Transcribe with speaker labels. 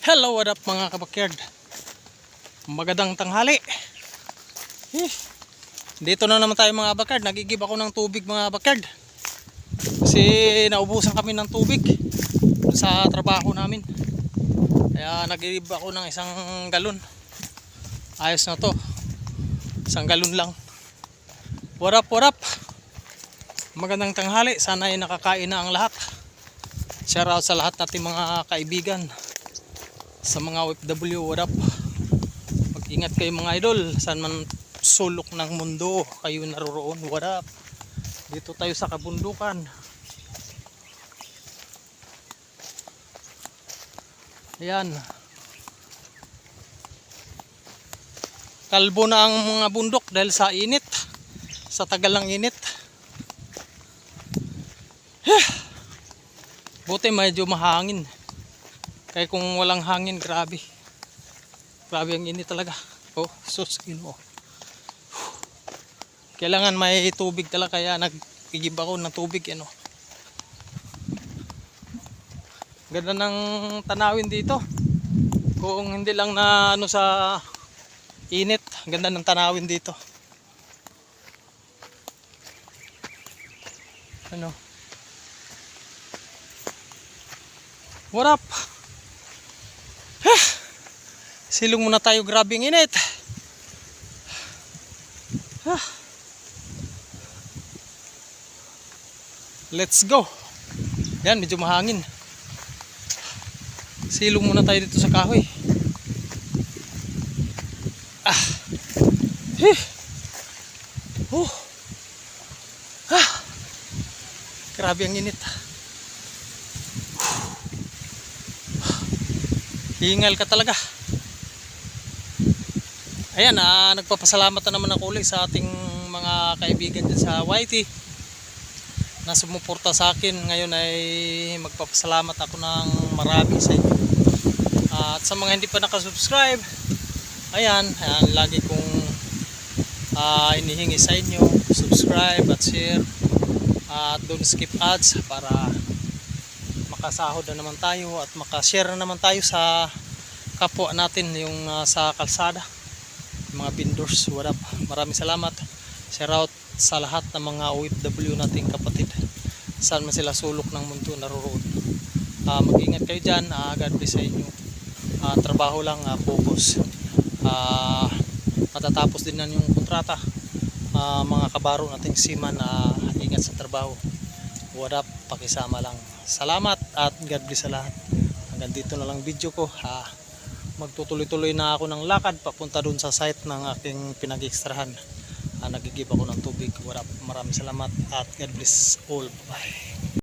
Speaker 1: Hello, what up mga kabakyard? Magandang tanghali. Eh, dito na naman tayo mga kabakyard. Nagigib ako ng tubig mga kabakyard. Kasi naubusan kami ng tubig sa trabaho namin. Kaya nagigib ako ng isang galon. Ayos na to. Isang galon lang. What up, what up? Magandang tanghali. Sana ay nakakain na ang lahat. Shout out sa lahat nating mga kaibigan sa mga OFW, what up? Mag-ingat kayo mga idol, saan man sulok ng mundo kayo naroroon, what up? Dito tayo sa kabundukan. Ayan. Kalbo na ang mga bundok dahil sa init. Sa tagal ng init. Buti medyo mahangin. Kaya kung walang hangin, grabe. Grabe ang init talaga. Oh, sus, ino. Kailangan may tubig talaga kaya nag-igib ako ng tubig, ano. Ganda ng tanawin dito. Kung hindi lang na ano sa init, ganda ng tanawin dito. Ano? What up? Silong muna tayo, grabing init. Ah. Let's go. Yan, medyo mahangin. Silong muna tayo dito sa kahoy. Ah. Heh. Oh. Ah. Grabe ang init. Hingal ka talaga. Ayan, ah, nagpapasalamat na naman ako ulit sa ating mga kaibigan dyan sa YT na sumuporta sa akin. Ngayon ay magpapasalamat ako ng marami sa inyo. Ah, at sa mga hindi pa nakasubscribe, ayan, ayan lagi kong ah, inihingi sa inyo, subscribe at share at don't skip ads para makasahod na naman tayo at makashare na naman tayo sa kapwa natin yung ah, sa kalsada mga vendors what up maraming salamat. Shout out sa lahat ng mga OFW nating kapatid. Saan man sila sulok ng mundo naroroon Ah, mag-ingat kayo dyan. Ah, God bless sa inyo. Ah, trabaho lang ah, focus. Ah, matatapos din na yung kontrata. Ah, mga kabaro nating siman na ingat sa trabaho. What up? Pakisama lang. Salamat at God bless sa lahat. Hanggang dito na lang video ko. Ha magtutuloy-tuloy na ako ng lakad papunta dun sa site ng aking pinag-extrahan. Ah, nagigib ako ng tubig. Maraming salamat at God bless all. Bye